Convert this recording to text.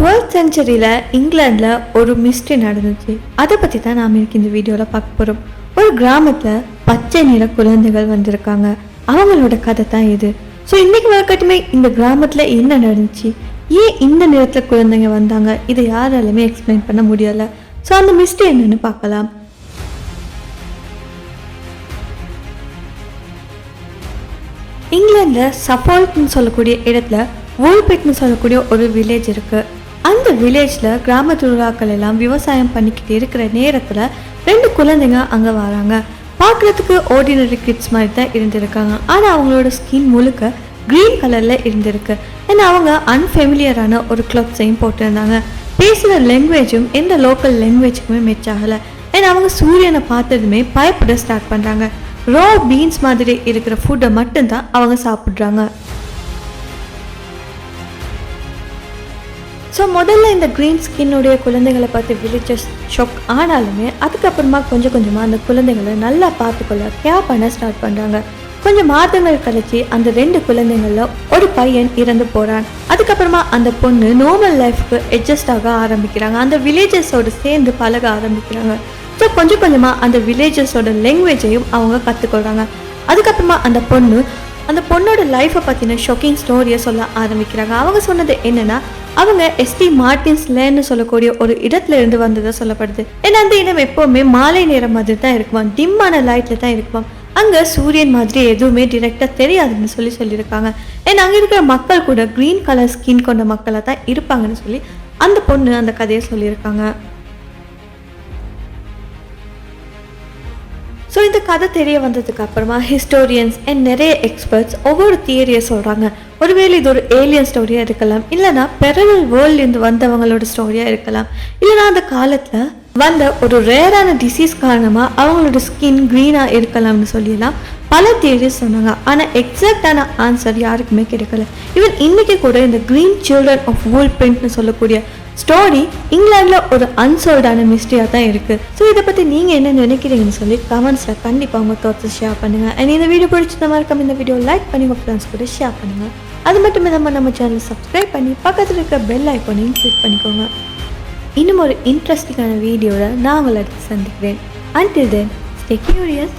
Twelfth செஞ்சுரியில் இங்கிலாண்டில் ஒரு mystery நடந்துச்சு. அதை பற்றி தான் நாம் இன்றைக்கி இந்த வீடியோவில் பார்க்க போகிறோம் ஒரு கிராமத்தில் பச்சை நிற குழந்தைகள் வந்திருக்காங்க. அவங்களோட கதை தான் இது. ஸோ இன்றைக்கி வரக்கட்டுமே இந்த கிராமத்தில் என்ன நடந்துச்சு? ஏன் இந்த நேரத்தில் குழந்தைங்க வந்தாங்க? இதை யாராலுமே எக்ஸ்பிளைன் பண்ண முடியலை. ஸோ அந்த மிஸ்ட்ரி என்னன்னு பார்க்கலாம். இங்கிலாந்தில் சஃபால்க்னு சொல்லக்கூடிய இடத்துல வூல்பெட்னு சொல்லக்கூடிய ஒரு வில்லேஜ் இருக்குது அந்த வில்லேஜில் கிராம திருவிழாக்கள் எல்லாம் விவசாயம் பண்ணிக்கிட்டு இருக்கிற நேரத்தில் ரெண்டு குழந்தைங்க அங்கே வராங்க. பார்க்குறதுக்கு ஆர்டினரி கிட்ஸ் மாதிரி தான் இருந்திருக்காங்க. ஆனால் அவங்களோட ஸ்கின் முழுக்க க்ரீன் கலரில் இருந்திருக்கு. ஏன்னா அவங்க அன்ஃபெமிலியரான ஒரு க்ளப்ஸையும் போட்டிருந்தாங்க. பேசுகிற லாங்குவேஜும் எந்த லோக்கல் லாங்குவேஜுக்குமே மேட்ச் ஆகலை. ஏன்னா அவங்க சூரியனை பார்த்ததுமே பயப்பட ஸ்டார்ட் பண்ணுறாங்க ரா பீன்ஸ் மாதிரி இருக்கிற ஃபுட்டை மட்டும்தான் அவங்க சாப்பிட்றாங்க. ஸோ முதல்ல இந்த க்ரீன் ஸ்கின்னுடைய குழந்தைகளை பார்த்து வில்லேஜஸ் ஷாக் ஆனாலுமே அதுக்கப்புறமா கொஞ்சம் கொஞ்சமாக அந்த குழந்தைங்களை நல்லா பார்த்துக்கொள்ள கேர் பண்ண ஸ்டார்ட் பண்ணுறாங்க கொஞ்சம் மாதங்கள் கழிச்சு அந்த ரெண்டு குழந்தைங்கள ஒரு பையன் இறந்து போகிறான் அதுக்கப்புறமா அந்த பொண்ணு நார்மல் லைஃப்க்கு அட்ஜஸ்ட் ஆக ஆரம்பிக்கிறாங்க. அந்த வில்லேஜஸோடு சேர்ந்து பழக ஆரம்பிக்கிறாங்க. ஸோ கொஞ்சம் கொஞ்சமாக அந்த வில்லேஜஸோட லாங்குவேஜையும் அவங்க கற்றுக்கொள்கிறாங்க அதுக்கப்புறமா அந்த பொண்ணு அந்த பொண்ணோட லைஃப்பை பற்றின ஷாக்கிங் ஸ்டோரியை சொல்ல ஆரம்பிக்கிறாங்க. அவங்க சொன்னது என்னென்னா அவங்க எஸ்டி மார்டின்ஸ் லேன்னு சொல்லக்கூடிய ஒரு இடத்துல இருந்து வந்ததா சொல்லப்படுது. ஏன்னா அந்த இடம் எப்போவுமே மாலை நேரம் மாதிரி தான் இருக்குவான் டிம்மான லைட்டில் தான் இருக்குமா அங்கே சூரியன் மாதிரி எதுவுமே டிரெக்டாக தெரியாதுன்னு சொல்லி சொல்லியிருக்காங்க. ஏன்னா அங்கே இருக்கிற மக்கள் கூட க்ரீன் கலர் ஸ்கின் கொண்ட மக்களாக தான் இருப்பாங்கன்னு சொல்லி அந்த பொண்ணு அந்த கதையை சொல்லியிருக்காங்க. ஸோ இந்த கதை தெரிய வந்ததுக்கு அப்புறமா ஹிஸ்டோரியன்ஸ் அண்ட் நிறைய எக்ஸ்பர்ட்ஸ் ஒவ்வொரு தியரியை சொல்கிறாங்க ஒருவேளை இது ஒரு ஏலியன் ஸ்டோரியாக இருக்கலாம். இல்லைனா பெரல் வேர்ல்ட்லேருந்து வந்தவங்களோட ஸ்டோரியாக இருக்கலாம். இல்லைனா அந்த காலத்தில் வந்த ஒரு ரேரான டிசீஸ் காரணமாக அவங்களோட ஸ்கின் க்ரீனாக இருக்கலாம்னு சொல்லிடலாம் பல தியரிஸ் சொன்னாங்க. ஆனால் எக்ஸாக்டான ஆன்சர் யாருக்குமே கிடைக்கல. ஈவன் இன்றைக்கி கூட இந்த க்ரீன் சில்ட்ரன் ஆஃப் வேர்ல்ட் பிரிண்ட்னு சொல்லக்கூடிய ஸ்டோரி இங்கிலாண்டில் ஒரு அன்சோல்டான மிஸ்ட்ரியாக தான் இருக்குது ஸோ இதை பற்றி நீங்கள் என்ன நினைக்கிறீங்கன்னு சொல்லி கமெண்ட்ஸில் கண்டிப்பாக உங்கள் தாட்ஸை ஷேர் பண்ணுங்கள் அண்ட் இந்த வீடியோ பிடிச்சிருந்த மாதிரி இந்த வீடியோ லைக் பண்ணி உங்கள் ஃப்ரெண்ட்ஸ் கூட ஷேர் பண்ணுங்கள் அது மட்டும் இல்லாமல் நம்ம சேனலை சப்ஸ்கிரைப் பண்ணி பக்கத்தில் இருக்க பெல் ஐக்கோனையும் கிளிக் பண்ணிக்கோங்க. இன்னும் ஒரு இன்ட்ரெஸ்டிங்கான வீடியோவில் நான் உங்களை சந்திக்கிறேன். Until then stay curious